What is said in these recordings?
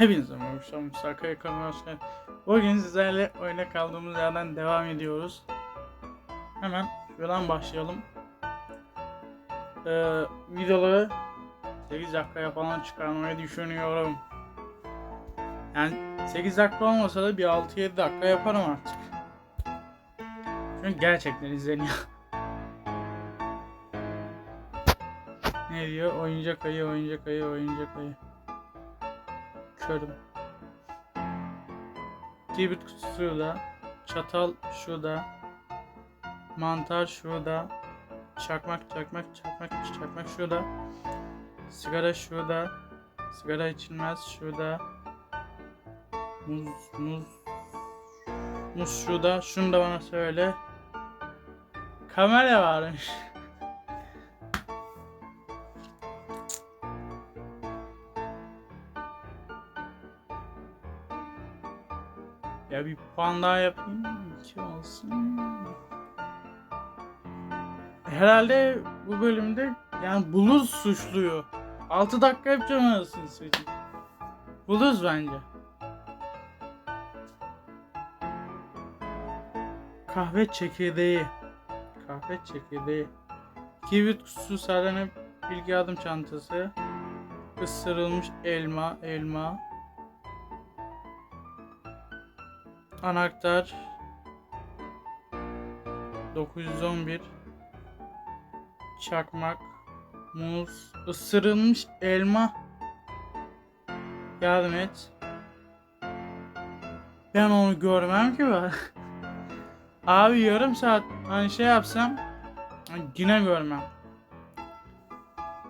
Hepinize merhaba. Musaka kanalına hoş geldiniz. Bugün sizlerle oyuna kaldığımız yerden devam ediyoruz. Hemen şuradan başlayalım. Ee, videoları 8 dakikaya falan çıkarmayı düşünüyorum. Yani 8 dakika olmasa da bir 6-7 dakika yaparım artık. Çünkü gerçekten izleniyor. ne diyor? Oyuncak ayı, oyuncak ayı, oyuncak ayı. Körüm. Kibrit kutusu şurada. Çatal şurada. Mantar şurada. Çakmak, çakmak, çakmak, çakmak şurada. Sigara şurada. Sigara içilmez şurada. Muz, muz. Muz şurada. Şunu da bana söyle. Kamera varmış. Ya bir puan daha yapayım. İki olsun. Herhalde bu bölümde yani Buluz suçluyor. 6 dakika yapacağım arasını söyleyeyim. Buluz bence. Kahve çekirdeği. Kahve çekirdeği. Kibrit kutusu sarılan bilgi adım çantası. Isırılmış elma, elma. Anahtar. 911 Çakmak. Muz. Isırılmış elma. Yardım et. Ben onu görmem ki ben. Abi yarım saat hani şey yapsam yine görmem.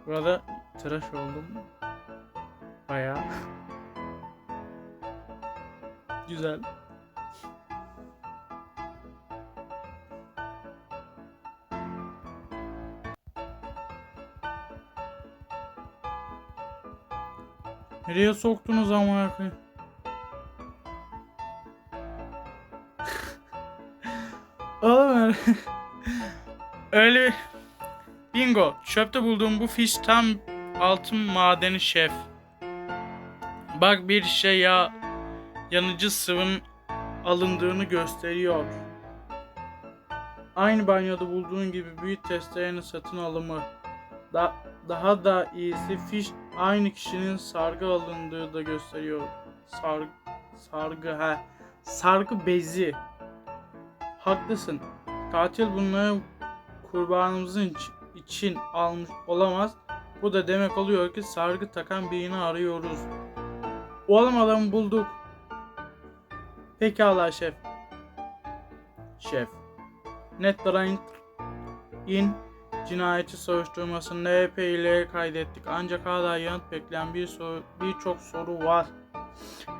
Burada tıraş oldum. Bayağı. Güzel Nereye soktunuz ama koyayım? Oğlum öyle. öyle Bingo. Çöpte bulduğum bu fiş tam altın madeni şef. Bak bir şey ya yanıcı sıvının alındığını gösteriyor. Aynı banyoda bulduğun gibi büyük testerenin satın alımı. Da, daha da iyisi fiş aynı kişinin sargı alındığı da gösteriyor. Sargı, sargı ha. Sargı bezi. Haklısın. Katil bunları kurbanımızın iç- için almış olamaz. Bu da demek oluyor ki sargı takan birini arıyoruz. Oğlum adamı bulduk. Pekala şef. Şef. Netrunner in cinayeti soruşturmasında epey ileri kaydettik. Ancak hala yanıt bekleyen bir soru, birçok soru var.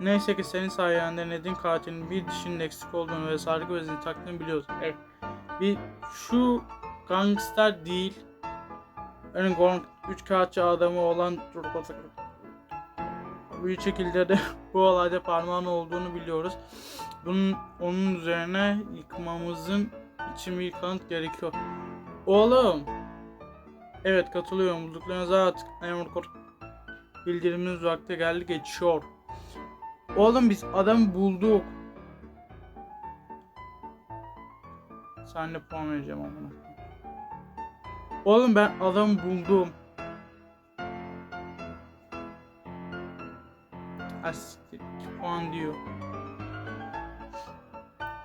Neyse ki senin sayende Ned'in katilinin bir dişinin eksik olduğunu ve sargı bezini taktığını biliyoruz. Evet. Bir şu gangster değil. Benim Gong 3 kağıtçı adamı olan bir şekilde de bu olayda parmağın olduğunu biliyoruz. Bunun onun üzerine yıkmamızın için bir kanıt gerekiyor. Oğlum. Evet katılıyorum. Bulduklarınıza artık Emre bildiriminiz vakti geldi geçiyor. Oğlum biz adamı bulduk. Sen de puan vereceğim amına. Oğlum ben adamı buldum. Asiktir. 2 puan diyor.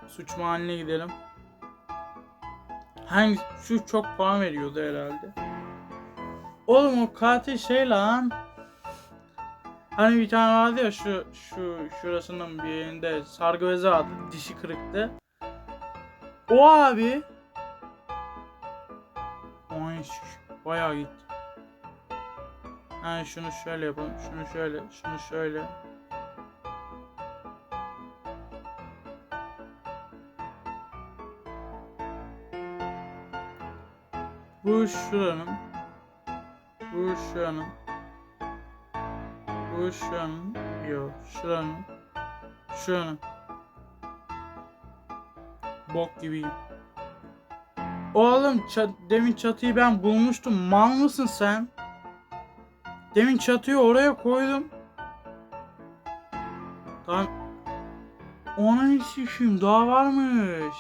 Suç mahalline gidelim. Hangi şu çok puan veriyordu herhalde. Oğlum o katil şey lan. Hani bir tane vardı ya şu şu şurasının bir yerinde sargı bezi vardı dişi kırıktı. O abi. Ay bayağı gitti. Yani şunu şöyle yapalım, şunu şöyle, şunu şöyle. Bu şuranın. Bu şuranın. Bu şuranın. Yok şuranın. Şuranın. Bok gibiyim. Oğlum ça- demin çatıyı ben bulmuştum. Mal mısın sen? Demin çatıyı oraya koydum. Tamam. Onun işim daha varmış.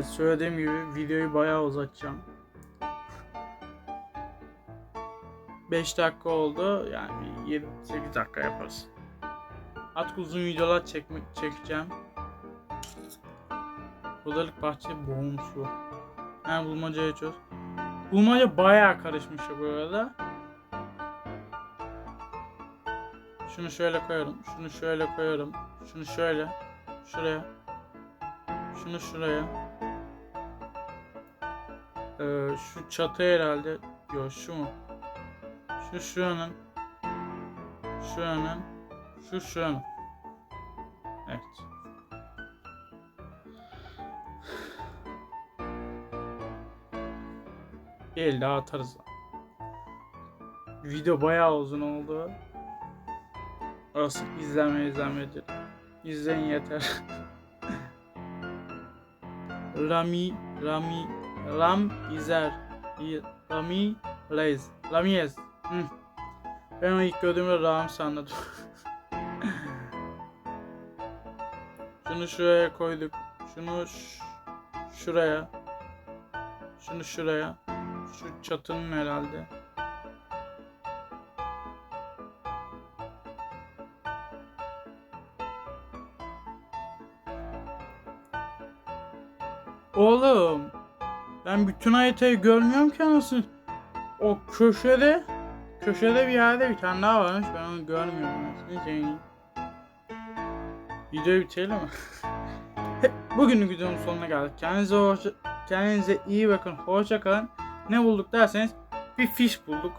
Evet söylediğim gibi videoyu bayağı uzatacağım. 5 dakika oldu. Yani 7-8 dakika yaparız. Artık uzun videolar çekmek çekeceğim. Budalık bahçe boğumsu. Yani bulmacayı çöz. Bulmaca bayağı karışmış bu arada. Şunu şöyle koyarım. Şunu şöyle koyarım. Şunu şöyle. Şuraya. Şunu şuraya. Ee, şu çatı herhalde. Yok şu mu? Şu şuranın. Şuranın. Şu şuranın. Evet. Bir daha atarız. Video bayağı uzun oldu. Orası izleme izlemedir. İzleyin yeter. Rami, Rami, Ram İzer, İ- Rami Rez, Ramirez. Hı. Ben onu ilk gördüğümde Ram sandım. Şunu şuraya koyduk. Şunu şuraya. Şunu şuraya. Şu çatının herhalde. Oğlum. Ben bütün haritayı görmüyorum ki anasını. O köşede köşede bir yerde bir tane daha varmış. Ben onu görmüyorum anasını. Şey. Videoyu bitirelim mi? Bugünün videonun sonuna geldik. Kendinize, hoşça, kendinize iyi bakın. Hoşça kalın. Ne bulduk derseniz bir fiş bulduk.